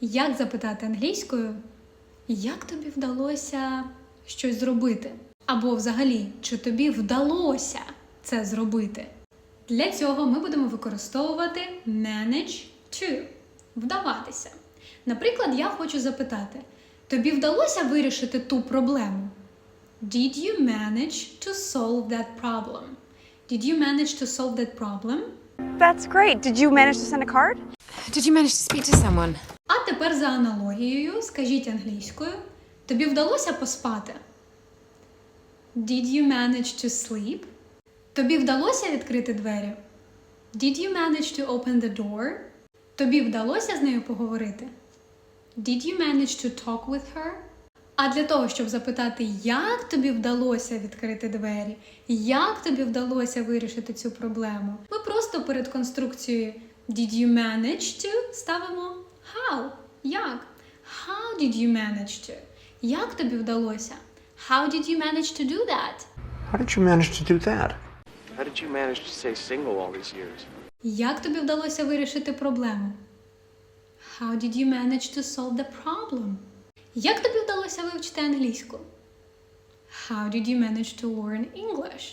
Як запитати англійською, як тобі вдалося щось зробити? Або взагалі, чи тобі вдалося це зробити? Для цього ми будемо використовувати manage to вдаватися. Наприклад, я хочу запитати: тобі вдалося вирішити ту проблему? Did you manage to solve that problem? Did you manage to solve that problem? That's great. Did you manage to send a card? Did you manage to speak to someone? Тепер за аналогією скажіть англійською. Тобі вдалося поспати? Did you manage to sleep? Тобі вдалося відкрити двері? Did you manage to open the door? Тобі вдалося з нею поговорити? Did you manage to talk with her? А для того, щоб запитати, як тобі вдалося відкрити двері, як тобі вдалося вирішити цю проблему, ми просто перед конструкцією Did you manage to ставимо? How did you manage to? Як тобі вдалося? How did you manage to do that? How did you manage to do that? How did you manage to stay single all these years? Як тобі вдалося вирішити проблему? How did you manage to solve the problem? Як тобі вдалося вивчити англійську? How did you manage to learn English?